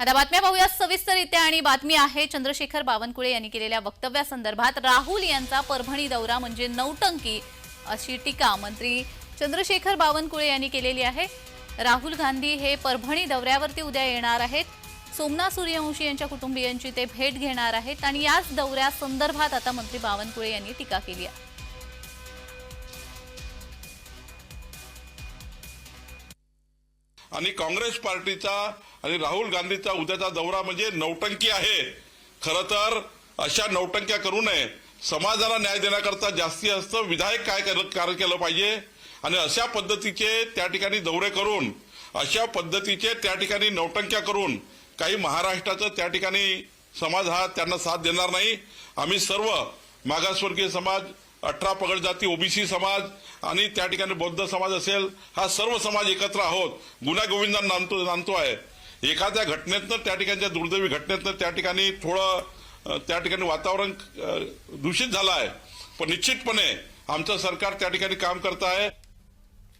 आता बातम्या पाहूया सविस्तररित्या आणि बातमी आहे चंद्रशेखर बावनकुळे यांनी केलेल्या वक्तव्यासंदर्भात. राहुल यांचा परभणी दौरा म्हणजे नौटंकी अशी टीका मंत्री चंद्रशेखर बावनकुळे यांनी केलेली आहे. राहुल गांधी हे परभणी दौऱ्यावरती उद्या येणार आहेत. सोमनाथ सूर्यवंशी यांच्या कुटुंबियांची ते भेट घेणार आहेत आणि याच दौऱ्यासंदर्भात आता मंत्री बावनकुळे यांनी टीका केली आहे. आणि काँग्रेस पार्टीचा आणि राहुल गांधीचा उद्याचा दौरा म्हणजे नौटंकी आहे. खरं तर अशा नौटंक्या करू नये. समाजाला न्याय देण्याकरता जास्ती जास्त विधायक काय कर- कार्य केलं पाहिजे आणि अशा पद्धतीचे त्या ठिकाणी दौरे करून अशा पद्धतीचे त्या ठिकाणी नौटंक्या करून काही महाराष्ट्राचं त्या ठिकाणी समाज हा त्यांना साथ देणार नाही. आम्ही सर्व मागासवर्गीय समाज अठरा पगड जाती ओबीसी समाज आणि त्या ठिकाणी बौद्ध समाज असेल हा सर्व समाज एकत्र आहोत. गुन्हा गोविंदांना नांदतो नांदतो आहे. एखाद्या घटनेतनं त्या ठिकाणच्या दुर्दैवी घटनेतनं त्या ठिकाणी थोडं त्या ठिकाणी वातावरण दूषित झालं आहे. पण निश्चितपणे आमचं सरकार त्या ठिकाणी काम करत आहे.